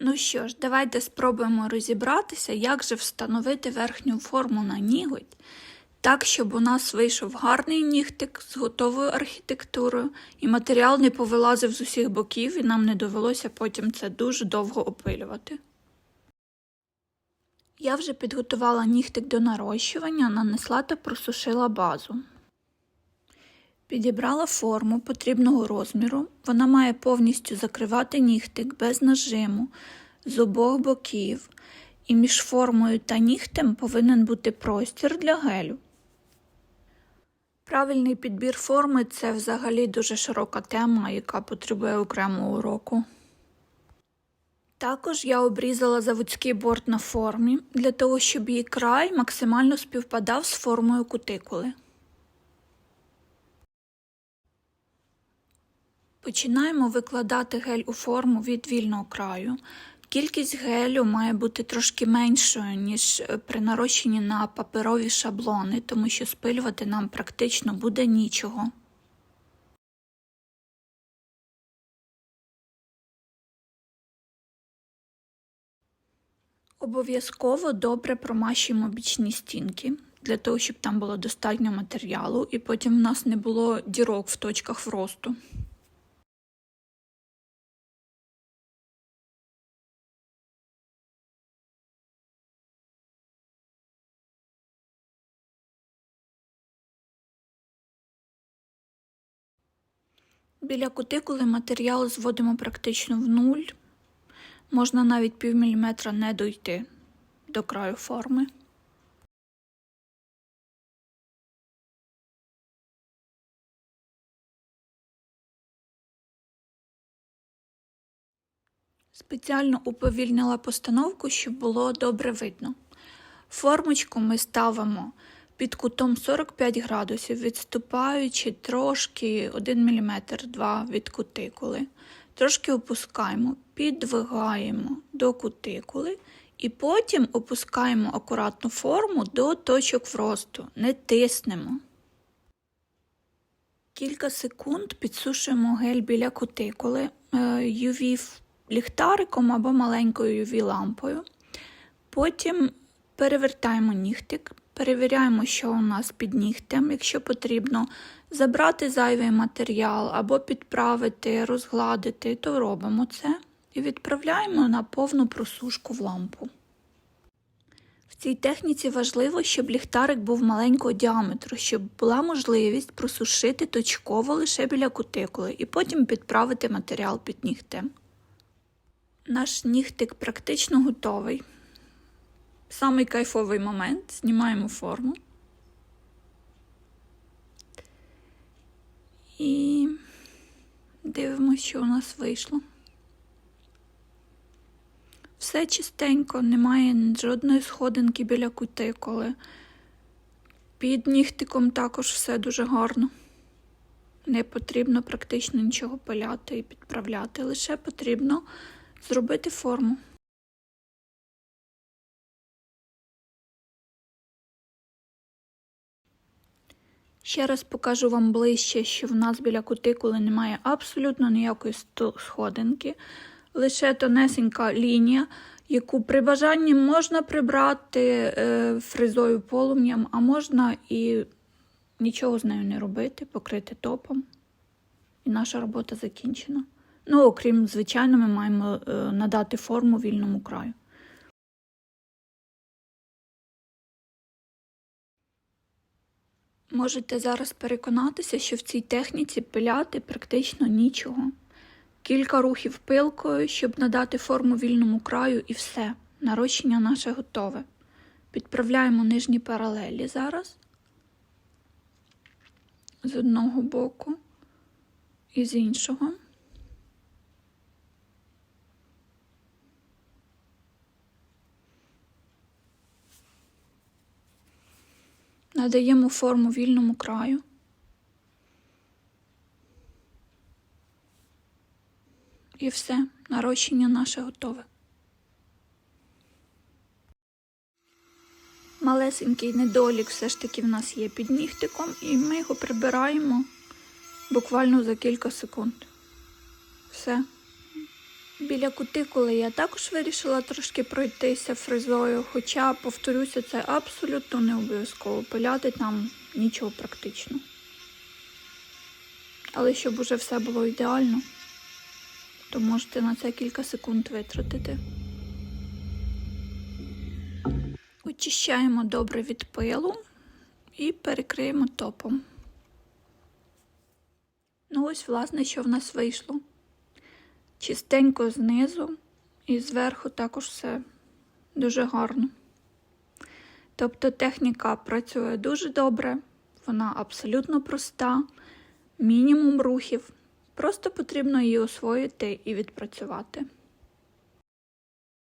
Ну що ж, давайте спробуємо розібратися, як же встановити верхню форму на ніготь, так, щоб у нас вийшов гарний нігтик з готовою архітектурою, і матеріал не повилазив з усіх боків, і нам не довелося потім це дуже довго опилювати. Я вже підготувала нігтик до нарощування, нанесла та просушила базу. Підібрала форму потрібного розміру. Вона має повністю закривати нігтик без нажиму з обох боків, і між формою та нігтем повинен бути простір для гелю. Правильний підбір форми це взагалі дуже широка тема, яка потребує окремого уроку. Також я обрізала заводський борт на формі для того, щоб її край максимально співпадав з формою кутикули. Починаємо викладати гель у форму від вільного краю. Кількість гелю має бути трошки меншою, ніж при нарощенні на паперові шаблони, тому що спилювати нам практично буде нічого. Обов'язково добре промащуємо бічні стінки, для того, щоб там було достатньо матеріалу, і потім в нас не було дірок в точках вросту. Біля кутикули матеріал зводимо практично в нуль. Можна навіть пів міліметра не дойти до краю форми. Спеціально уповільнила постановку, щоб було добре видно. Формочку ми ставимо під кутом 45 градусів, відступаючи трошки 1 мм 2 від кутикули. Трошки опускаємо, підвигаємо до кутикули і потім опускаємо акуратну форму до точок вросту, не тиснемо. Кілька секунд підсушуємо гель біля кутикули UV ліхтариком або маленькою UV лампою. Потім перевертаємо нігтик, перевіряємо, що у нас під нігтем, якщо потрібно забрати зайвий матеріал або підправити, розгладити, то робимо це і відправляємо на повну просушку в лампу. В цій техніці важливо, щоб ліхтарик був маленького діаметру, щоб була можливість просушити точково лише біля кутикули і потім підправити матеріал під нігтем. Наш нігтик практично готовий. Самий кайфовий момент знімаємо форму. І дивимося, що у нас вийшло. Все чистенько, немає жодної сходинки біля кутикули. Під нігтиком також все дуже гарно. Не потрібно практично нічого пиляти і підправляти, лише потрібно зробити форму. Ще раз покажу вам ближче, що в нас біля кутикули немає абсолютно ніякої сходинки, лише тонесенька лінія, яку при бажанні можна прибрати е, фризою полум'ям, а можна і нічого з нею не робити, покрити топом. І наша робота закінчена. Ну, окрім, звичайно, ми маємо е, надати форму вільному краю. Можете зараз переконатися, що в цій техніці пиляти практично нічого. Кілька рухів пилкою, щоб надати форму вільному краю, і все. Нарощення наше готове. Підправляємо нижні паралелі зараз з одного боку і з іншого. Надаємо форму вільному краю. І все, нарощення наше готове. Малесенький недолік все ж таки в нас є під нігтиком, і ми його прибираємо буквально за кілька секунд. Все. Біля кутикули я також вирішила трошки пройтися фрезою, хоча, повторюся, це абсолютно не обов'язково пиляти там нічого практично. Але щоб уже все було ідеально, то можете на це кілька секунд витратити. Очищаємо добре від пилу і перекриємо топом. Ну ось, власне, що в нас вийшло. Чистенько знизу і зверху також все дуже гарно. Тобто техніка працює дуже добре, вона абсолютно проста, мінімум рухів. Просто потрібно її освоїти і відпрацювати.